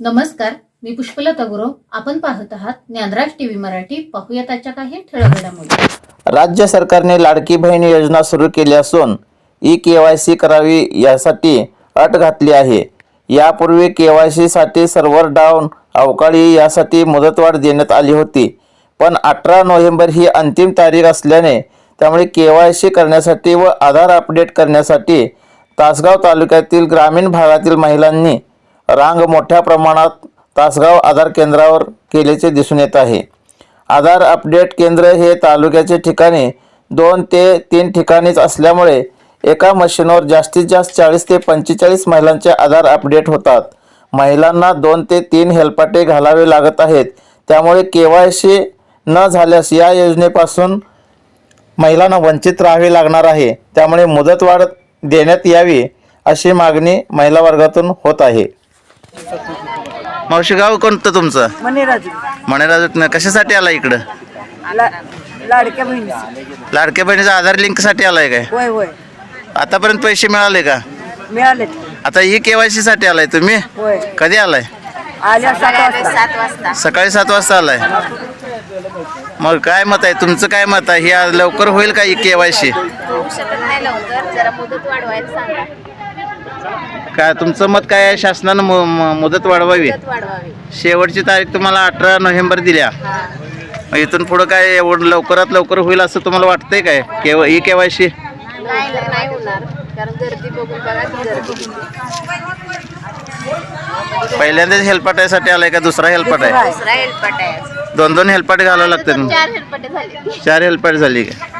नमस्कार मी पुष्पलता गुरव. आपण पाहत आहात ज्ञानराज टीव्ही मराठी. पाहूया त्याच्या काही ठळक घडामोडी राज्य सरकारने लाडकी बहीण योजना सुरू केली असून ई के वाय सी करावी यासाठी अट घातली आहे. यापूर्वी के वाय सीसाठी सर्व्हर डाऊन अवकाळी यासाठी मुदतवाढ देण्यात आली होती. पण अठरा नोव्हेंबर ही अंतिम तारीख असल्याने त्यामुळे के वाय सी करण्यासाठी व आधार अपडेट करण्यासाठी तासगाव तालुक्यातील ग्रामीण भागातील महिलांनी रांग मोठ्या प्रमाणात तासगाव आधार केंद्रावर केल्याचे दिसून येत आहे. आधार अपडेट केंद्र हे तालुक्याचे ठिकाणी दोन ते तीन ठिकाणीच असल्यामुळे एका मशीनवर जास्तीत जास्त चाळीस ते पंचेचाळीस महिलांचे आधार अपडेट होतात. महिलांना दोन ते तीन हेलपाटे घालावे लागत आहेत. त्यामुळे के वाय सी न झाल्यास या योजनेपासून महिलांना वंचित राहावे लागणार आहे. त्यामुळे मुदतवाढ देण्यात यावी अशी मागणी महिला वर्गातून होत आहे. मावशी गाव कोणतं तुमचं? मनेराजू मणेराजूतनं. कशासाठी आला इकडं? ला लाडक्या बहिणीची लाडक्या बहिणीचा आधार लिंकसाठी आलाय काय? होय होय. आतापर्यंत पैसे मिळाले का? मिळाले. आता ई के वाय सी साठी आलाय तुम्ही? होय. कधी आलाय? आल्या सात वाजता. सकाळी सात वाजता आलाय. मग काय मत आहे? तुमचं काय मत आहे? हे आज लवकर होईल का ई के वाय सी? होऊ शकत नाही लवकर. जरा मुदत वाढवायला सांगा. काय तुमचं मत काय आहे? शासनानं मु- मु- मुदत वाढवावी. मुदत वाढवावी. शेवटची तारीख तुम्हाला अठरा नोव्हेंबर दिल्या. मग इथून पुढं काय एवढं लवकरात लवकर होईल असं तुम्हाला वाटतंय काय? K E K Y C नाही नाही होणार. कारण गर्दी बघून बघा ती गर्दी किती. पहिल्यांदाच हेल्पाटासाठी आलाय का? दुसरा हेल्पाट आहे? दुसरा हेलपाट आहे. दोन दोन हेल्पाट घालावं लागतात. चार हेलपाटे झाले. चार हेल्पाट झाली का?